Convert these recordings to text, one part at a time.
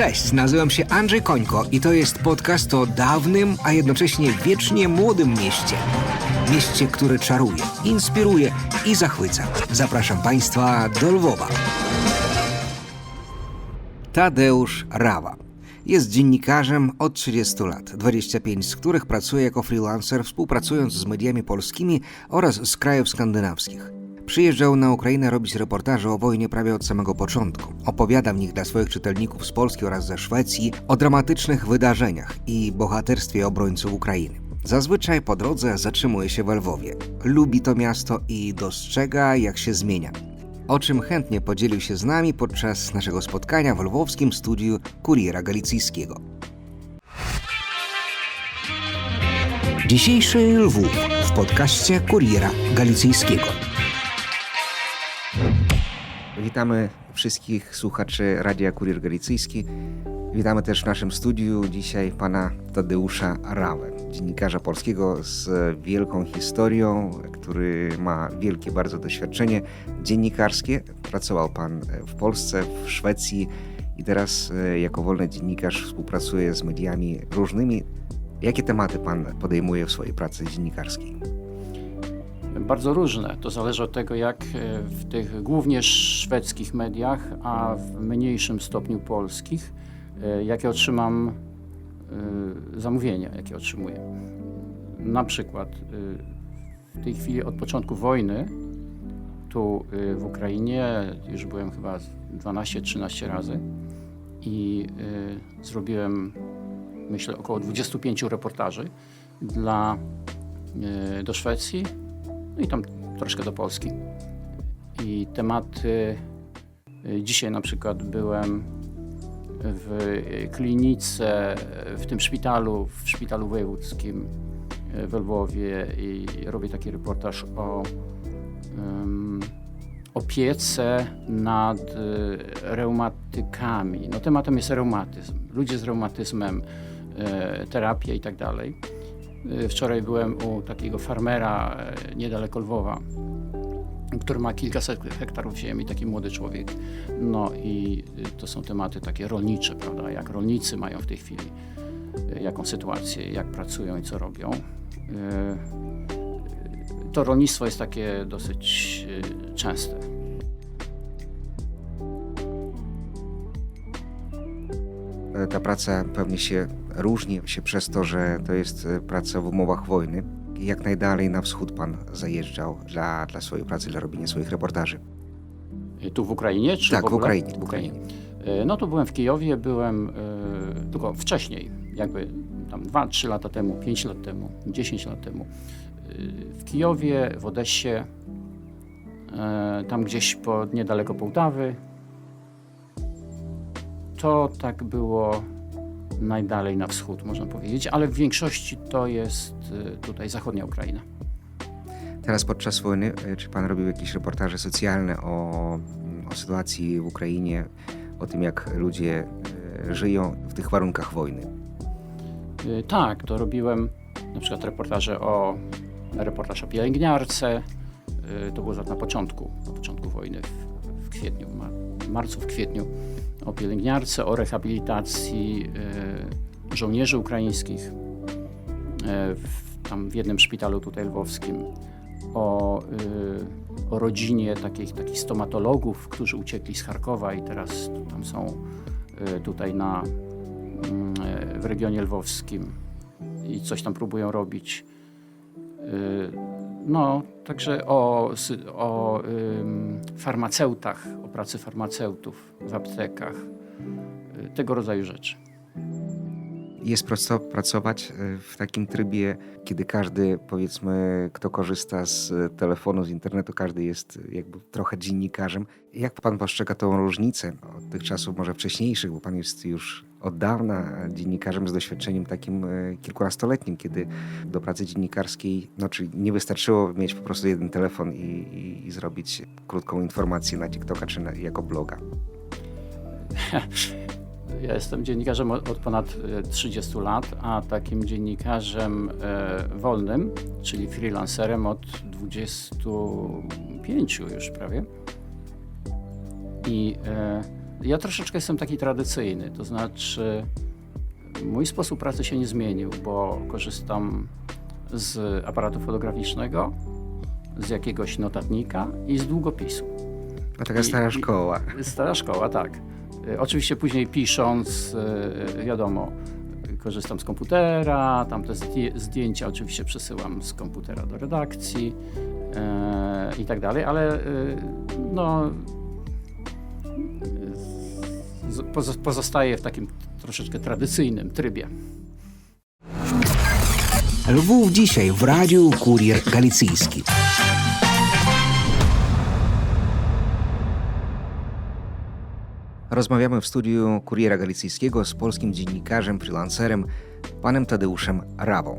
Cześć, nazywam się Andrzej Końko i to jest podcast o dawnym, a jednocześnie wiecznie młodym mieście. Mieście, które czaruje, inspiruje i zachwyca. Zapraszam Państwa do Lwowa. Tadeusz Rawa. Jest dziennikarzem od 30 lat, 25 z których pracuje jako freelancer, współpracując z mediami polskimi oraz z krajów skandynawskich. Przyjeżdżał na Ukrainę robić reportaże o wojnie prawie od samego początku. Opowiada w nich dla swoich czytelników z Polski oraz ze Szwecji o dramatycznych wydarzeniach i bohaterstwie obrońców Ukrainy. Zazwyczaj po drodze zatrzymuje się w Lwowie. Lubi to miasto i dostrzega, jak się zmienia. O czym chętnie podzielił się z nami podczas naszego spotkania w lwowskim studiu Kuriera Galicyjskiego. Dzisiejszy Lwów w podcaście Kuriera Galicyjskiego. Witamy wszystkich słuchaczy Radia Kurier Galicyjski. Witamy też w naszym studiu dzisiaj pana Tadeusza Rawę, dziennikarza polskiego z wielką historią, który ma wielkie bardzo doświadczenie dziennikarskie. Pracował pan w Polsce, w Szwecji i teraz e, jako wolny dziennikarz współpracuje z mediami różnymi. Jakie tematy pan podejmuje w swojej pracy dziennikarskiej? Bardzo różne. To zależy od tego, jak e, w tych głównie szwedzkich mediach, a w mniejszym stopniu polskich, e, jakie otrzymam e, zamówienia, jakie otrzymuję. Na przykład w tej chwili od początku wojny tu w Ukrainie już byłem chyba 12-13 razy i zrobiłem myślę około 25 reportaży dla, do Szwecji, no i tam troszkę do Polski. I tematy, y, dzisiaj na przykład byłem w klinice, w tym szpitalu, w szpitalu wojewódzkim y, w Lwowie i robię taki reportaż o um, opiece nad y, reumatykami. No tematem jest reumatyzm. Ludzie z reumatyzmem, terapia i tak dalej. Y, wczoraj byłem u takiego farmera y, niedaleko Lwowa, który ma kilkaset hektarów ziemi, taki młody człowiek. No i y, to są tematy takie rolnicze, prawda? Jak rolnicy mają w tej chwili, jaką sytuację, jak pracują i co robią. To rolnictwo jest takie dosyć częste. Ta praca pewnie się różni się przez to, że to jest e, praca w umowach wojny. Jak najdalej na wschód pan zajeżdżał dla, dla swojej pracy, dla robienia swoich reportaży? E, tu w Ukrainie? Czy tak, w, w Ukrainie. W Ukrainie. E, no to byłem w Kijowie, byłem y, tylko wcześniej, jakby tam 2-3 lata temu, 5 lat temu, 10 lat temu. Y, w Kijowie, w Odessie, y, tam gdzieś po, niedaleko Połtawy. To tak było najdalej na wschód, można powiedzieć, ale w większości to jest y, tutaj zachodnia Ukraina. Teraz podczas wojny, y, czy pan robił jakieś reportaże socjalne o, o sytuacji w Ukrainie, o tym, jak ludzie y, żyją w tych warunkach wojny? Tak, to robiłem na przykład reportaże o reportaż o pielęgniarce. To było na początku, na początku wojny w, w kwietniu, w marcu, w kwietniu o pielęgniarce, o rehabilitacji e, żołnierzy ukraińskich e, w, tam w jednym szpitalu tutaj lwowskim, o, e, o rodzinie takich, takich stomatologów, którzy uciekli z Charkowa i teraz tam są tutaj na, mm, w regionie lwowskim i coś tam próbują robić. No, także o, o ym, farmaceutach, o pracy farmaceutów w aptekach, y, tego rodzaju rzeczy. Jest prosto pracować y, w takim trybie, kiedy każdy, powiedzmy, kto korzysta z telefonu, z internetu, każdy jest jakby trochę dziennikarzem. Jak pan postrzega tą różnicę od tych czasów może wcześniejszych, bo pan jest już od dawna dziennikarzem z doświadczeniem takim e, kilkunastoletnim, kiedy do pracy dziennikarskiej, no czyli nie wystarczyło mieć po prostu jeden telefon i, i, i zrobić krótką informację na TikToka czy na, jako bloga. Ja jestem dziennikarzem od ponad 30 e, lat, a takim dziennikarzem e, wolnym, czyli freelancerem od 25 już prawie. I Ja troszeczkę jestem taki tradycyjny, to znaczy mój sposób pracy się nie zmienił, bo korzystam z aparatu fotograficznego, z jakiegoś notatnika i z długopisu. No taka I- stara i- szkoła. Stara szkoła, tak. Y, Oczywiście później pisząc, y, wiadomo, korzystam z komputera, tam te zdję- zdjęcia oczywiście przesyłam z komputera do redakcji e, i tak dalej, ale no, z- pozo- pozostaję w takim troszeczkę tradycyjnym trybie. Lwów dzisiaj w radiu Kurier Galicyjski. Rozmawiamy w studiu Kuriera Galicyjskiego z polskim dziennikarzem, freelancerem, panem Tadeuszem Rawą.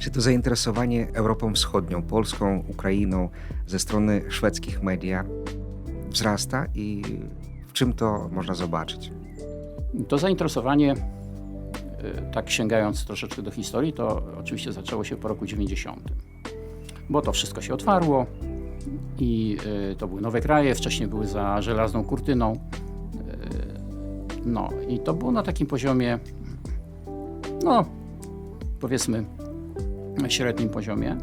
Czy to zainteresowanie Europą Wschodnią, Polską, Ukrainą ze strony szwedzkich media wzrasta i w czym to można zobaczyć? To zainteresowanie, y, tak sięgając troszeczkę do historii, to oczywiście zaczęło się po roku 90. Bo to wszystko się otwarło i y, to były nowe kraje, wcześniej były za żelazną kurtyną. No i to było na takim poziomie, no powiedzmy średnim poziomie.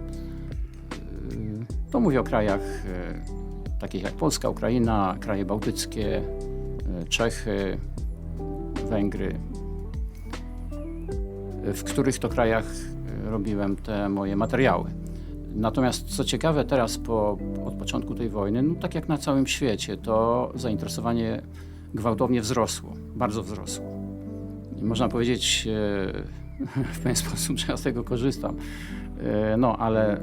To mówię o krajach y, takich jak Polska, Ukraina, kraje bałtyckie, y, Czechy, Węgry, w których to krajach robiłem te moje materiały. Natomiast co ciekawe, teraz po, od początku tej wojny, no tak jak na całym świecie, to zainteresowanie gwałtownie wzrosło, bardzo wzrosło. Można powiedzieć e, w pewien sposób, że ja z tego korzystam. E, No, ale e,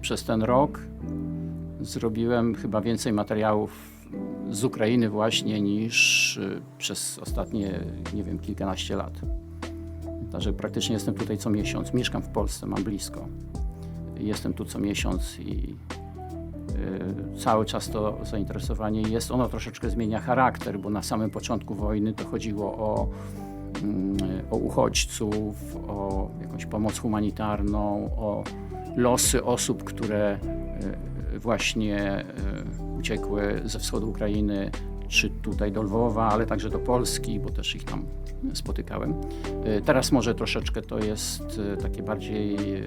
przez ten rok zrobiłem chyba więcej materiałów z Ukrainy właśnie niż przez ostatnie, nie wiem, kilkanaście lat. Także praktycznie jestem tutaj co miesiąc. Mieszkam w Polsce, mam blisko. Jestem tu co miesiąc i cały czas to zainteresowanie jest. Ono troszeczkę zmienia charakter, bo na samym początku wojny to chodziło o, mm, o uchodźców, o jakąś pomoc humanitarną, o losy osób, które y, właśnie y, uciekły ze wschodu Ukrainy, czy tutaj do Lwowa, ale także do Polski, bo też ich tam spotykałem. Y, Teraz może troszeczkę to jest y, takie bardziej y,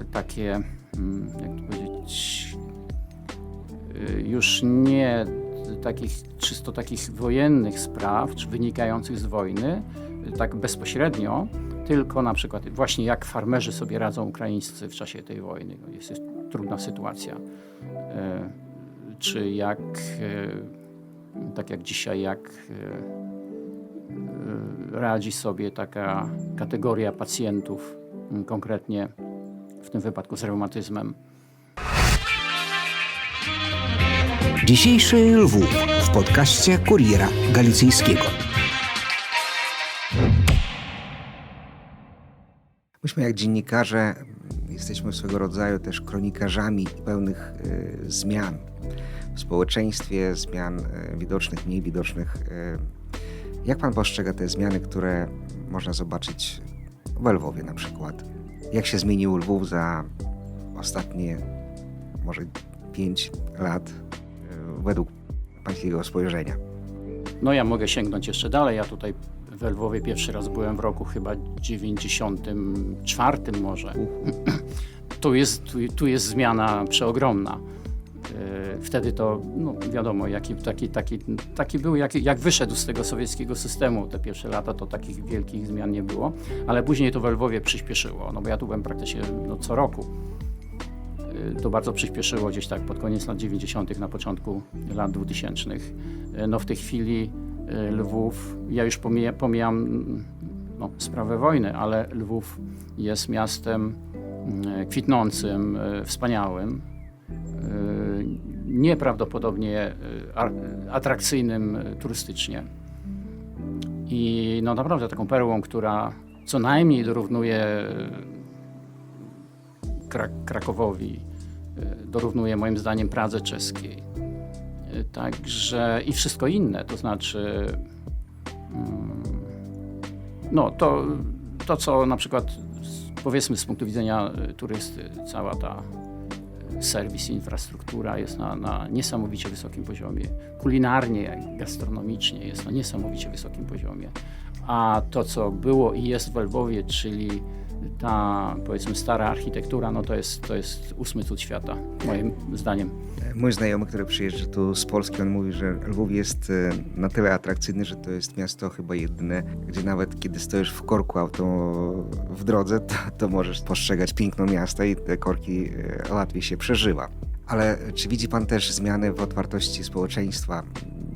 y, takie, mm, jak to powiedzieć, y, już nie takich czysto takich wojennych spraw, czy wynikających z wojny, y, tak bezpośrednio, tylko na przykład właśnie jak farmerzy sobie radzą ukraińscy w czasie tej wojny. No, Jest, jest trudna sytuacja. Y, Czy jak, y, tak jak dzisiaj, jak y, y, radzi sobie taka kategoria pacjentów, y, konkretnie w tym wypadku z reumatyzmem. Dzisiejszy Lwów w podcaście Kuriera Galicyjskiego. Myśmy jak dziennikarze jesteśmy swego rodzaju też kronikarzami pełnych y, zmian w społeczeństwie, zmian y, widocznych, mniej widocznych. Y, jak pan postrzega te zmiany, które można zobaczyć w Lwowie na przykład? Jak się zmienił Lwów za ostatnie może 5 lat według pańskiego spojrzenia? No ja mogę sięgnąć jeszcze dalej. Ja tutaj w Lwowie pierwszy raz byłem w roku chyba 94 może. Tu jest, tu, tu jest zmiana przeogromna. Yy, Wtedy to, no wiadomo, jaki, taki, taki, taki był, jak, jak wyszedł z tego sowieckiego systemu te pierwsze lata, to takich wielkich zmian nie było, ale później to w Lwowie przyspieszyło, no bo ja tu byłem praktycznie no, co roku. Yy, To bardzo przyspieszyło gdzieś tak pod koniec lat 90., na początku lat 2000. Yy, No w tej chwili yy, Lwów, ja już pomija, pomijam mm, no, sprawę wojny, ale Lwów jest miastem mm, kwitnącym, wspaniałym, nieprawdopodobnie atrakcyjnym turystycznie. I no naprawdę taką perłą, która co najmniej dorównuje Krak- Krakowowi, dorównuje moim zdaniem Pradze czeskiej. Yy, Także i wszystko inne, to znaczy mm, no to, to co na przykład powiedzmy z punktu widzenia y, turysty, cała ta serwis infrastruktura jest na, na niesamowicie wysokim poziomie. Kulinarnie, gastronomicznie jest na niesamowicie wysokim poziomie. A to, co było i jest w Lwowie, czyli ta powiedzmy stara architektura, no to jest, to jest ósmy cud świata, moim zdaniem. Mój znajomy, który przyjeżdża tu z Polski, on mówi, że Lwów jest e, na tyle atrakcyjny, że to jest miasto chyba jedyne, gdzie nawet kiedy stoisz w korku auto w drodze, to, to możesz postrzegać piękno miasta i te korki e, łatwiej się przeżywa. Ale czy widzi Pan też zmiany w otwartości społeczeństwa?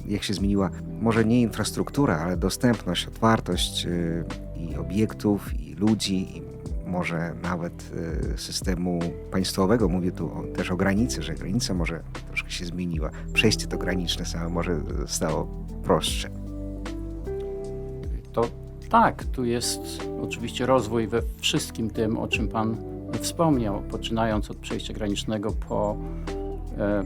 Jak się zmieniła może nie infrastruktura, ale dostępność, otwartość e, i obiektów, i ludzi, i może nawet e, systemu państwowego. Mówię tu też o granicy, że granica może troszkę się zmieniła. Przejście to graniczne same może stało prostsze. To tak, tu jest oczywiście rozwój we wszystkim tym, o czym Pan wspomniał, poczynając od przejścia granicznego po e,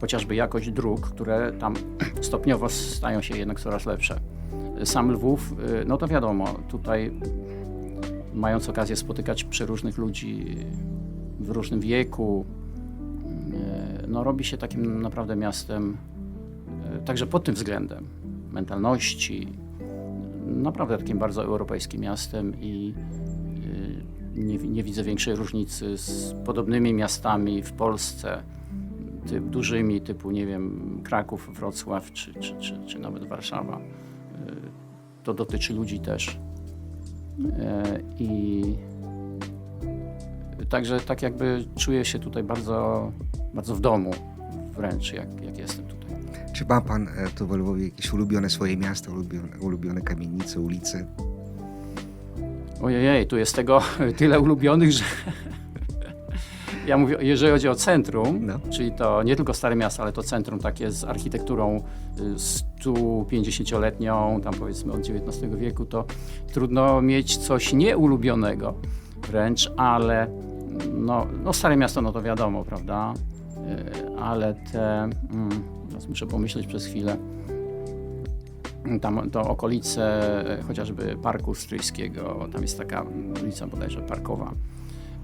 chociażby jakość dróg, które tam stopniowo stają się jednak coraz lepsze. Sam Lwów, e, no to wiadomo, tutaj mając okazję spotykać przeróżnych ludzi w różnym wieku, e, no robi się takim naprawdę miastem, e, także pod tym względem, mentalności, naprawdę takim bardzo europejskim miastem i y, nie, nie widzę większej różnicy z podobnymi miastami w Polsce, typ, dużymi typu, nie wiem, Kraków, Wrocław czy, czy, czy, czy nawet Warszawa. To dotyczy ludzi też. Y, I także tak jakby czuję się tutaj bardzo, bardzo w domu wręcz, jak, jak jestem tutaj. Czy ma Pan e, tu w Lwowie jakieś ulubione swoje miasto, ulubione, ulubione kamienice, ulice? Ojej, tu jest tego tyle ulubionych, że ja mówię, jeżeli chodzi o centrum, No. czyli to nie tylko Stare Miasto, ale to centrum takie z architekturą y, 150-letnią, tam powiedzmy od XIX wieku, to trudno mieć coś nieulubionego wręcz, ale no, no Stare Miasto, no to wiadomo, prawda? Y, Ale te, mm, teraz muszę pomyśleć przez chwilę, tam to okolice e, chociażby Parku Stryjskiego, tam jest taka ulica bodajże parkowa.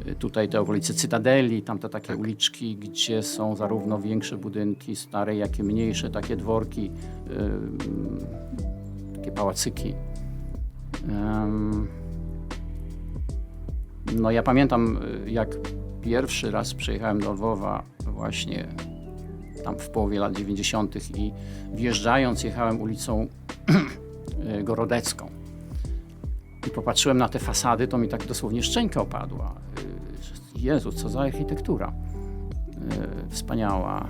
E, Tutaj te okolice Cytadeli, tam te takie uliczki, gdzie są zarówno większe budynki stare, jak i mniejsze, takie dworki, ym, takie pałacyki. Ym, no ja pamiętam, y, jak pierwszy raz przyjechałem do Lwowa właśnie tam w połowie lat 90. i wjeżdżając jechałem ulicą y, Gorodecką. I popatrzyłem na te fasady, to mi tak dosłownie szczęka opadła. Jezu, co za architektura. Y, Wspaniała.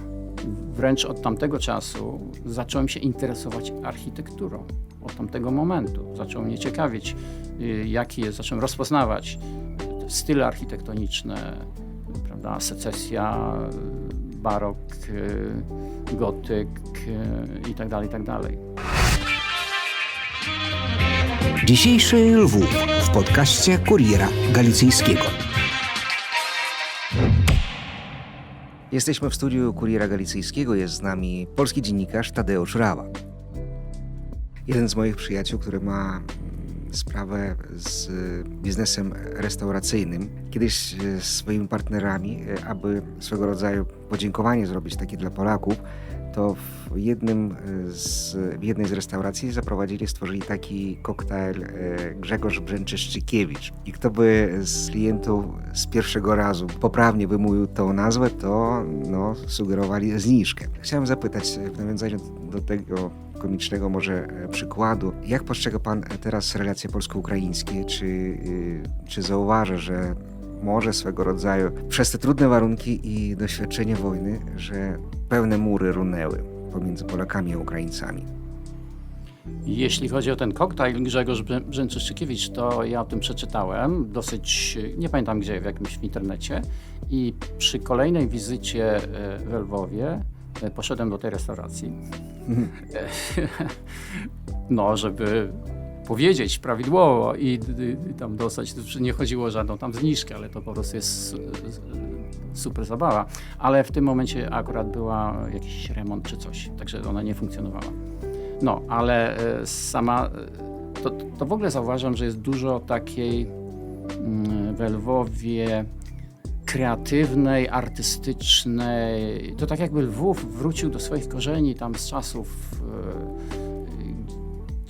Wręcz od tamtego czasu zacząłem się interesować architekturą. Od tamtego momentu. Zaczął mnie ciekawić, y, jaki jest, zacząłem rozpoznawać style architektoniczne, prawda, secesja, barok, y, gotyk y, i tak tak. Dzisiejszy Lwów w podcaście Kuriera Galicyjskiego. Jesteśmy w studiu Kuriera Galicyjskiego. Jest z nami polski dziennikarz Tadeusz Rawa. Jeden z moich przyjaciół, który ma sprawę z biznesem restauracyjnym, kiedyś z swoimi partnerami, y, aby swego rodzaju podziękowanie zrobić takie dla Polaków, to w, jednym z, w jednej z restauracji zaprowadzili, stworzyli taki koktajl e, Grzegorz Brzęczyszczykiewicz. I kto by z klientów z pierwszego razu poprawnie wymówił tą nazwę, to no, sugerowali zniżkę. Chciałem zapytać e, w nawiązaniu do tego komicznego może e, przykładu, jak postrzega Pan teraz relacje polsko-ukraińskie? Czy, czy zauważa, że może swego rodzaju przez te trudne warunki i doświadczenie wojny, że pełne mury runęły pomiędzy Polakami a Ukraińcami. Jeśli chodzi o ten koktajl Grzegorz Brzę- Brzęczyszczykiewicz, to ja o tym przeczytałem dosyć, nie pamiętam gdzie, w jakimś w internecie i przy kolejnej wizycie e, w Lwowie e, poszedłem do tej restauracji. No, żeby powiedzieć prawidłowo i, i, tam dostać, nie chodziło o żadną tam zniżkę, ale to po prostu jest su- super zabawa. Ale w tym momencie akurat była jakiś remont czy coś, także ona nie funkcjonowała. No, ale e, sama, e, to, to w ogóle zauważam, że jest dużo takiej mm, w Lwowie kreatywnej, artystycznej. To tak jakby Lwów wrócił do swoich korzeni tam z czasów, e,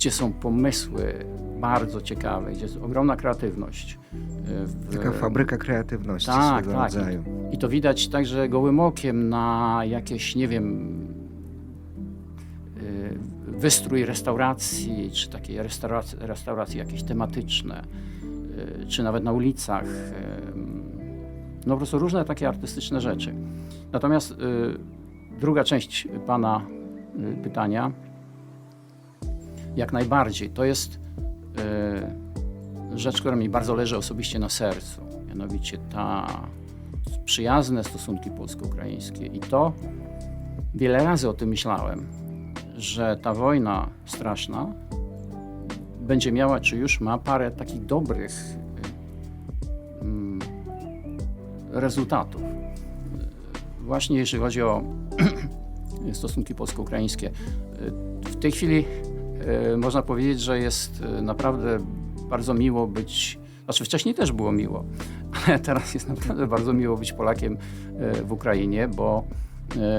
gdzie są pomysły bardzo ciekawe, gdzie jest ogromna kreatywność. e, w- Taka fabryka kreatywności tak, swego tak. rodzaju. I, I to widać także gołym okiem na jakieś, nie wiem, y, wystrój restauracji, czy takie restauracji, restauracje jakieś tematyczne, y, czy nawet na ulicach. No po prostu różne takie artystyczne rzeczy. Natomiast druga część Pana pytania, jak najbardziej, to jest y, rzecz, która mi bardzo leży osobiście na sercu. Mianowicie ta przyjazne stosunki polsko-ukraińskie. I to wiele razy o tym myślałem, że ta wojna straszna będzie miała, czy już ma parę takich dobrych mm, rezultatów. Właśnie jeżeli chodzi o stosunki polsko-ukraińskie. W tej chwili można powiedzieć, że jest y, naprawdę bardzo miło być, znaczy wcześniej też było miło, ale teraz jest naprawdę bardzo miło być Polakiem y, w Ukrainie, bo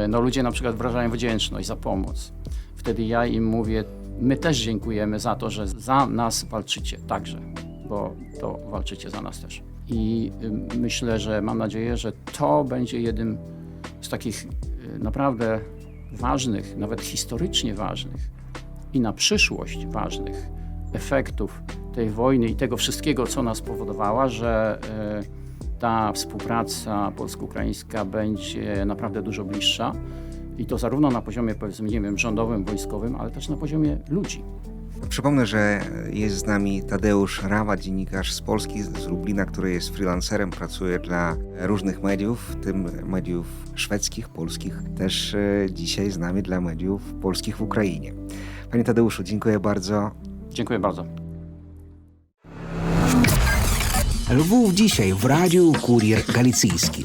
no, ludzie na przykład wyrażają wdzięczność za pomoc. Wtedy ja im mówię, my też dziękujemy za to, że za nas walczycie także, bo to walczycie za nas też. I y, myślę, że mam nadzieję, że to będzie jednym z takich y, naprawdę ważnych, nawet historycznie ważnych i na przyszłość ważnych efektów tej wojny i tego wszystkiego, co nas spowodowała, że y, ta współpraca polsko-ukraińska będzie naprawdę dużo bliższa i to zarówno na poziomie, powiedzmy, nie wiem, rządowym, wojskowym, ale też na poziomie ludzi. Przypomnę, że jest z nami Tadeusz Rawa, dziennikarz z Polski, z Lublina, który jest freelancerem, pracuje dla różnych mediów, w tym mediów szwedzkich, polskich, też e, dzisiaj z nami dla mediów polskich w Ukrainie. Panie Tadeuszu, dziękuję bardzo. Dziękuję bardzo. Lwów dzisiaj w Radiu Kurier Galicyjski.